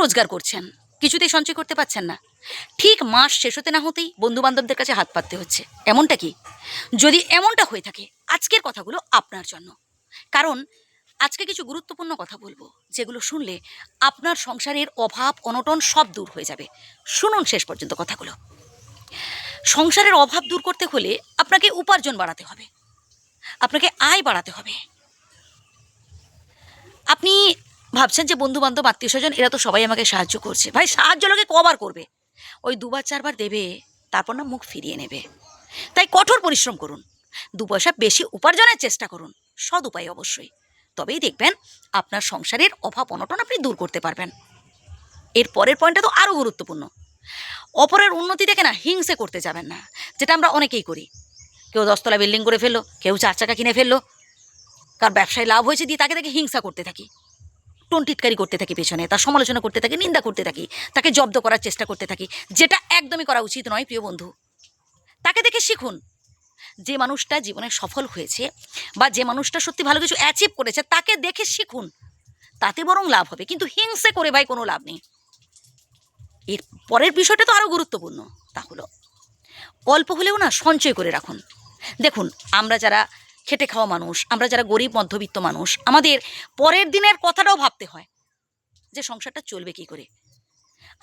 রোজগার করছেন। কিছুতেই সঞ্চয় করতে পারছেন না। ঠিক মাস শেষ হতে না হতেই বন্ধু বান্ধবদের কাছে হাত পাততে হচ্ছে। এমনটা কি? যদি এমনটা হয়ে থাকে, আজকের কথাগুলো আপনার জন্য। কারণ আজকে কিছু গুরুত্বপূর্ণ কথা বলব, যেগুলো শুনলে আপনার সংসারের অভাব, অনটন সব দূর হয়ে যাবে। শুনুন শেষ পর্যন্ত কথাগুলো। সংসারের অভাব দূর করতে হলে আপনাকে উপার্জন বাড়াতে হবে। আপনাকে আয় বাড়াতে হবে। আপনি ভাবছেন যে বন্ধু বান্ধব আত্মীয় স্বজন এরা তো সবাই আমাকে সাহায্য করছে। ভাই, সাহায্য লোকে কবার করবে? ওই দুবার, চারবার দেবে, তারপর না মুখ ফিরিয়ে নেবে। তাই কঠোর পরিশ্রম করুন। দু পয়সা বেশি উপার্জনের চেষ্টা করুন। সৎ উপায় অবশ্যই। তবেই দেখবেন আপনার সংসারের অভাব, অনটন আপনি দূর করতে পারবেন। এর পরের পয়েন্টটা তো আরও গুরুত্বপূর্ণ। অপরের উন্নতি দেখে না হিংসে করতে যাবেন না, যেটা আমরা অনেকেই করি। কেউ দশতলা বিল্ডিং করে ফেলল, কেউ চার চাকা কিনে ফেলল। কার ব্যবসায় লাভ হয়েছে দিয়ে তাকে দেখে হিংসা করতে থাকি। টন্টিটকারি করতে থাকি পেছনে, তার সমালোচনা করতে থাকি, নিন্দা করতে থাকি, তাকে জব্দ করার চেষ্টা করতে থাকি, যেটা একদমই করা উচিত নয়, প্রিয় বন্ধু। তাকে দেখে শিখুন যে মানুষটা জীবনে সফল হয়েছে বা যে মানুষটা সত্যি ভালো কিছু অ্যাচিভ করেছে, তাকে দেখে শিখুন। তাতে বরং লাভ হবে। কিন্তু হিংসে করে ভাই কোনো লাভ নেই। এর পরের বিষয়টা তো আরও গুরুত্বপূর্ণ। তা হলো, অল্প হলেও না সঞ্চয় করে রাখুন। দেখুন, আমরা যারা খেটে খাওয়া মানুষ, আমরা যারা গরিব, মধ্যবিত্ত মানুষ, আমাদের পরের দিনের কথাটাও ভাবতে হয় যে সংসারটা চলবে কি করে।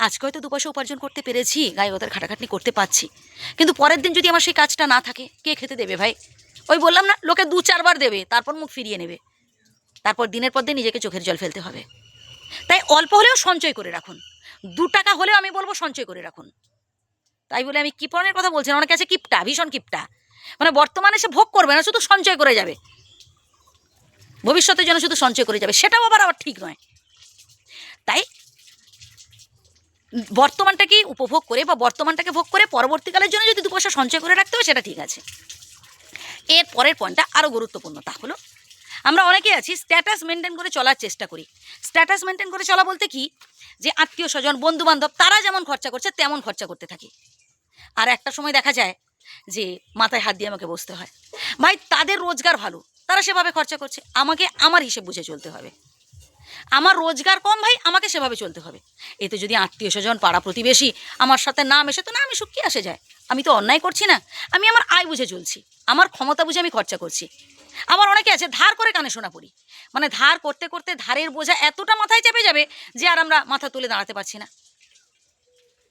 আজকে হয়তো দু পয়সা উপার্জন করতে পেরেছি, গায়ে ওদের খাটাখাটনি করতে পারছি, কিন্তু পরের দিন যদি আমার সেই কাজটা না থাকে, কে খেতে দেবে ভাই? ওই বললাম না, লোকে দু চারবার দেবে, তারপর মুখ ফিরিয়ে নেবে। তারপর দিনের পর দিন নিজেকে চোখের জল ফেলতে হবে। তাই অল্প হলেও সঞ্চয় করে রাখুন। দু টাকা হলেও আমি বলব সঞ্চয় করে রাখুন। তাই বলে আমি কিপনের কথা বলছি না, অনেকে আছে কিপটা, ভীষণ কিপটা। মানে বর্তমানে সে ভোগ করবে না, শুধু সঞ্চয় করে যাবে। ভবিষ্যতের জন্য শুধু সঞ্চয় করে যাবে, সেটাও আবার আবার ঠিক নয়। তাই বর্তমানটাকেই উপভোগ করে বা বর্তমানটাকে ভোগ করে পরবর্তীকালের জন্য যদি দু পয়সা সঞ্চয় করে রাখতে হবে, সেটা ঠিক আছে। এর পরের পয়েন্টটা আরও গুরুত্বপূর্ণ, তা হলো আমরা অনেকেই আছি স্ট্যাটাস মেনটেন করে চলার চেষ্টা করি। স্ট্যাটাস মেনটেন করে চলা বলতে কি? যে আত্মীয় স্বজন বন্ধু বান্ধব তারা যেমন খরচা করছে, তেমন খরচা করতে থাকি। আর একটা সময় দেখা যায় যে মাথায় হাত দিয়ে আমাকে বসতে হয়। ভাই, তাদের রোজগার ভালো। তারা সেভাবে খরচা করছে। আমাকে আমার হিসেব বুঝে চলতে হবে। আমার রোজগার কম ভাই, আমাকে সেভাবে চলতে হবে। এতে যদি আত্মীয় স্বজন, পাড়া প্রতিবেশী আমার সাথে না মেশে, তো না আমি সুখী আসে যায়। আমি তো অন্যায় করছি না। আমি আমার আয় বুঝে চলছি। আমার ক্ষমতা বুঝে আমি খরচা করছি। আমার অনেকে আছে, ধার করে কানে শোনা পড়ি। মানে ধার করতে করতে ধারের বোঝা এতটা মাথায় চেপে যাবে যে আর আমরা মাথা তুলে দাঁড়াতে পারছি না।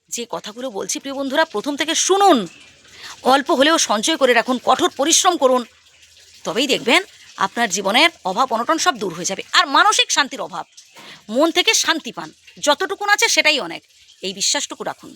যে কথাগুলো বলছি, প্রিয় বন্ধুরা, প্রথম থেকে শুনুন। অল্প হলেও সঞ্চয় করে রাখুন, কঠোর পরিশ্রম করুন, তবেই দেখবেন আপনার জীবনের অভাব, অনটন সব দূর হয়ে যাবে। আর মানসিক শান্তির অভাব, মন থেকে শান্তি পান, যতটুকুন আছে সেটাই অনেক। এই বিশ্বাসটুকু রাখুন।